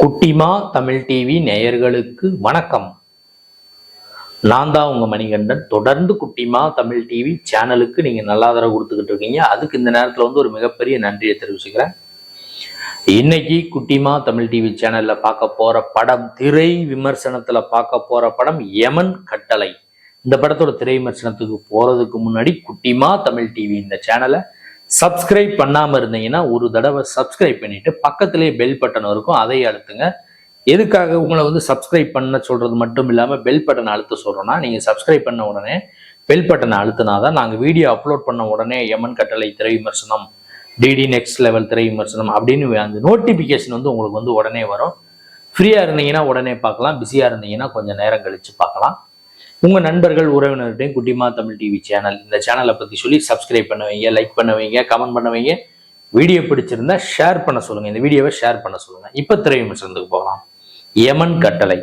குட்டிமா தமிழ் டிவி நேயர்களுக்கு வணக்கம். நான் தான் உங்க மணிகண்டன். தொடர்ந்து குட்டிமா தமிழ் டிவி சேனலுக்கு நீங்க நல்லா தர கொடுத்துக்கிட்டு இருக்கீங்க. அதுக்கு இந்த நேரத்துல வந்து ஒரு மிகப்பெரிய நன்றியை தெரிவிச்சுக்கிறேன். இன்னைக்கு குட்டிமா தமிழ் டிவி சேனல்ல பார்க்க போற படம் திரை விமர்சனத்துல பார்க்க போற படம் யமன் கட்டளை. இந்த படத்தோட திரை விமர்சனத்துக்கு போறதுக்கு முன்னாடி குட்டிமா தமிழ் டிவி இந்த சேனலை சப்ஸ்கிரைப் பண்ணாமல் இருந்தீங்கன்னா ஒரு தடவை சப்ஸ்கிரைப் பண்ணிட்டு பக்கத்துலேயே பெல் பட்டன் இருக்கும். அதையும் அழுத்துங்க. எதுக்காக உங்களை வந்து சப்ஸ்கிரைப் பண்ண சொல்கிறது மட்டும் இல்லாமல் பெல் பட்டனை அழுத்த சொல்கிறோன்னா நீங்கள் சப்ஸ்கிரைப் பண்ண உடனே பெல் பட்டனை அழுத்தினாதான் நாங்கள் வீடியோ அப்லோட் பண்ண உடனே எமன் கட்டளை திரை விமர்சனம் டிடி நெக்ஸ்ட் லெவல் திரை விமர்சனம் அப்படின்னு அந்த நோட்டிஃபிகேஷன் வந்து உங்களுக்கு வந்து உடனே வரும். ஃப்ரீயாக இருந்தீங்கன்னா உடனே பார்க்கலாம். பிஸியாக இருந்தீங்கன்னா கொஞ்சம் நேரம் கழித்து பார்க்கலாம். உங்கள் நண்பர்கள் உறவினர்கிட்டையும் குட்டிமா தமிழ் டிவி சேனல் இந்த சேனலை பற்றி சொல்லி சப்ஸ்கிரைப் பண்ண வைங்க லைக் பண்ண வைங்க கமெண்ட் பண்ண வைங்க. வீடியோ பிடிச்சிருந்தா ஷேர் பண்ண சொல்லுங்கள் இந்த வீடியோவை ஷேர் பண்ண சொல்லுங்கள் இப்போ திரை போகலாம். யமன் கட்டளை.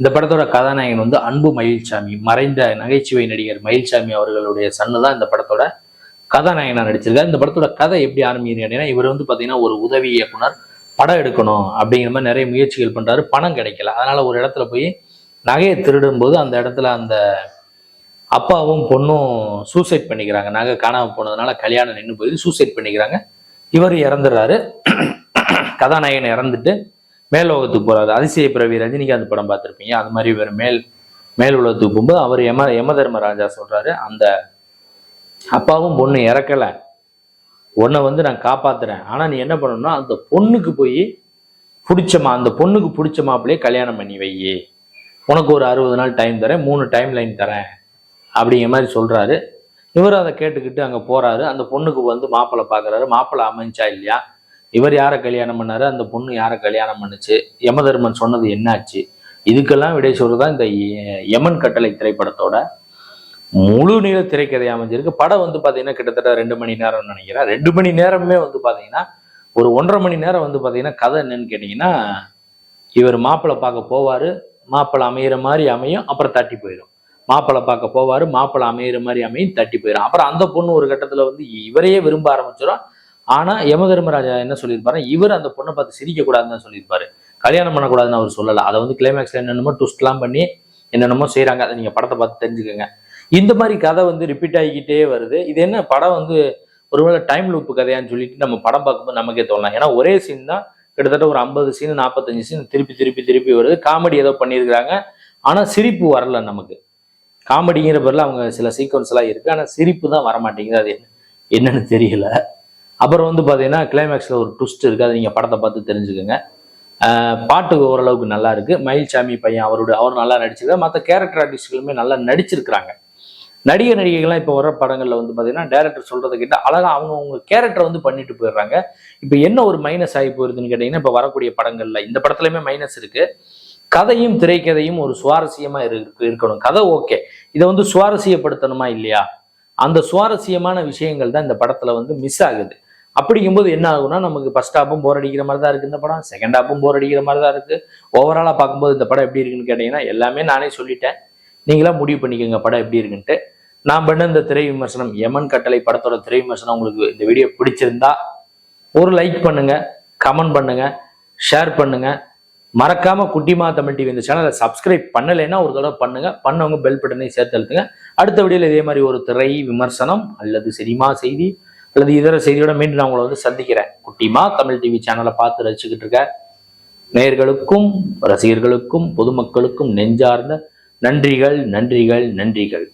இந்த படத்தோட கதாநாயகன் வந்து அன்பு மயில்சாமி மறைந்த நகைச்சுவை நடிகர் மயில்சாமி அவர்களுடைய சன்னு தான் இந்த படத்தோட கதாநாயகனா நடிச்சிருக்காரு. இந்த படத்தோட கதை எப்படி ஆரம்பிக்குது அப்படின்னா இவர் வந்து பார்த்தீங்கன்னா ஒரு உதவி இயக்குனர் படம் எடுக்கணும் அப்படிங்கிற மாதிரி நிறைய முயற்சிகள் பண்ணுறாரு பணம் கிடைக்கல. அதனால ஒரு இடத்துல போய் நகையை திருடும்போது அந்த இடத்துல அந்த அப்பாவும் பொண்ணும் சூசைட் பண்ணிக்கிறாங்க. நகை காணாமல் போனதுனால கல்யாணம் நின்று போய் சூசைட் பண்ணிக்கிறாங்க. இவர் இறந்துடுறாரு கதாநாயகன் இறந்துட்டு மேல் உலகத்துக்கு போறாரு. அதிசய பிறவி ரஜினிகாந்த் படம் பார்த்துருப்பீங்க. அது மாதிரி இவர் மேல் மேல் உலகத்துக்கு போகும்போது அவர் யம யம தர்மராஜா சொல்றாரு. அந்த அப்பாவும் பொண்ணு இறக்கலை. உன்னை வந்து நான் காப்பாத்துறேன். ஆனா நீ என்ன பண்ணணும்னா அந்த பொண்ணுக்கு போய் பிடிச்சமா அந்த பொண்ணுக்கு பிடிச்ச மாப்பிள்ளையே கல்யாணம் பண்ணி வையே. உனக்கு ஒரு அறுபது நாள் டைம் தரேன் மூணு டைம் லைன் தரேன் அப்படிங்கிற மாதிரி சொல்கிறாரு இவர் அதை கேட்டுக்கிட்டு அங்கே போகிறாரு அந்த பொண்ணுக்கு வந்து மாப்பிள்ளை பார்க்குறாரு. மாப்பிள்ளை அமைஞ்சா இல்லையா? இவர் யாரை கல்யாணம் பண்ணாரு? அந்த பொண்ணு யாரை கல்யாணம் பண்ணுச்சு? யமதர்மன் சொன்னது என்னாச்சு? இதுக்கெல்லாம் விடை சொல்றதுதான் இந்த ய- யமன் கட்டளை திரைப்படத்தோட முழு நீள திரைக்கதை அமைஞ்சிருக்கு. படம் வந்து பார்த்தீங்கன்னா கிட்டத்தட்ட ரெண்டு மணி நேரம் நினைக்கிறேன். ரெண்டு மணி நேரமே வந்து பார்த்தீங்கன்னா ஒரு ஒன்றரை மணி நேரம் வந்து பார்த்தீங்கன்னா கதை என்னன்னு கேட்டிங்கன்னா இவர் மாப்பிள்ளை பார்க்க போவார். மாப்பிள்ளை அமையிற மாதிரி அமையும் அப்புறம் தட்டி போயிடும். மாப்பிள்ளை பார்க்க போவாரு மாப்பிள்ளை அமையிற மாதிரி அமையும் தட்டி போயிடும். அப்புறம் அந்த பொண்ணு ஒரு கட்டத்துல வந்து இவரையே விரும்ப ஆரம்பிச்சிடும். ஆனா யம தர்மராஜா என்ன சொல்லியிருப்பாரு இவர் அந்த பொண்ணை பார்த்து சிரிக்க கூடாதுன்னு தான் சொல்லியிருப்பாரு. கல்யாணம் பண்ணக்கூடாதுன்னு அவர் சொல்லலை. அதை வந்து கிளைமேக்ஸ்ல என்னென்னமோ ட்விஸ்ட்லாம் பண்ணி என்னென்னமோ செய்கிறாங்க அதை நீங்க படத்தை பார்த்து தெரிஞ்சுக்கோங்க. இந்த மாதிரி கதை வந்து ரிப்பீட் ஆகிக்கிட்டே வருது. இது என்ன படம் வந்து ஒருவேளை டைம் லூப்பு கதையான்னு சொல்லிட்டு நம்ம படம் பார்க்கும்போது நமக்கே தோணலாம். ஏன்னா ஒரே சீன் தான் கிட்டத்தட்ட ஒரு ஐம்பது சீன் நாற்பத்தஞ்சு சீன் திருப்பி திருப்பி திருப்பி வருது. காமெடி ஏதோ பண்ணியிருக்கிறாங்க. ஆனால் சிரிப்பு வரல நமக்கு. காமெடிங்கிற பேரில் அவங்க சில சீக்வன்ஸ்லாம் இருக்குது இருக்கு. சிரிப்பு தான் வர மாட்டேங்குது அது என்ன என்னன்னு தெரியல. அப்புறம் வந்து பார்த்தீங்கன்னா கிளைமேக்ஸில் ஒரு ட்விஸ்ட் இருக்குது அது நீங்கள் படத்தை பார்த்து தெரிஞ்சுக்கோங்க. பாட்டுக்கு பாட்டு ஓரளவுக்கு நல்லா இருக்குது மயில்சாமி பையன் அவரோட அவர் நல்லா நடிச்சிருக்காரு. மற்ற கேரக்டர் ஆர்டிஸ்ட்களுமே நல்லா நடிச்சிருக்கிறாங்க. நடிகர் நடிகைகள்லாம் இப்போ வர படங்களில் வந்து பார்த்தீங்கன்னா டேரக்டர் சொல்கிறத கேட்டால் அழகாக அவங்க அவங்க கேரக்டர் வந்து பண்ணிட்டு போயிடுறாங்க. இப்போ என்ன ஒரு மைனஸ் ஆகி போயிருதுன்னு கேட்டிங்கன்னா இப்போ வரக்கூடிய படங்களில் இந்த படத்துலையுமே மைனஸ் இருக்குது கதையும் திரைக்கதையும் ஒரு சுவாரஸ்யமாக இருக்கு இருக்கணும். கதை ஓகே இதை வந்து சுவாரஸ்யப்படுத்தணுமா இல்லையா? அந்த சுவாரஸ்யமான விஷயங்கள் தான் இந்த படத்தில் வந்து மிஸ் ஆகுது. அப்படிங்கும்போது என்ன ஆகும்னா நமக்கு ஃபர்ஸ்ட் ஹாப்பும் போர் அடிக்கிற மாதிரி தான் இருக்கு இந்த படம். செகண்ட் ஹாப்பும் போர் அடிக்கிற மாதிரி தான் இருக்கு. ஓவராலாக பார்க்கும்போது இந்த படம் எப்படி இருக்குன்னு கேட்டீங்கன்னா எல்லாமே நானே சொல்லிட்டேன். நீங்களாம் முடிவு பண்ணிக்கோங்க படம் எப்படி இருக்குன்ட்டு. நான் பண்ண இந்த திரை விமர்சனம் யமன் கட்டளை படத்தோட திரை விமர்சனம் உங்களுக்கு இந்த வீடியோ பிடிச்சிருந்தா ஒரு லைக் பண்ணுங்க கமெண்ட் பண்ணுங்க ஷேர் பண்ணுங்க. மறக்காம குட்டிமா தமிழ் டிவி இந்த சேனலை சப்ஸ்கிரைப் பண்ணலைன்னா ஒரு தடவை பண்ணுங்க. பண்ணவங்க பெல் பட்டனை சேர்த்து அழுத்துங்க. அடுத்த வீடியோல இதே மாதிரி ஒரு திரை விமர்சனம் அல்லது சினிமா செய்தி அல்லது இதர செய்தியோட மீண்டும் நான் உங்களை வந்து சந்திக்கிறேன். குட்டிமா தமிழ் டிவி சேனலை பார்த்து ரசிச்சுக்கிட்டு இருக்க நேயர்களுக்கும் ரசிகர்களுக்கும் பொதுமக்களுக்கும் நெஞ்சார்ந்த நன்றிகள் நன்றிகள் நன்றிகள்.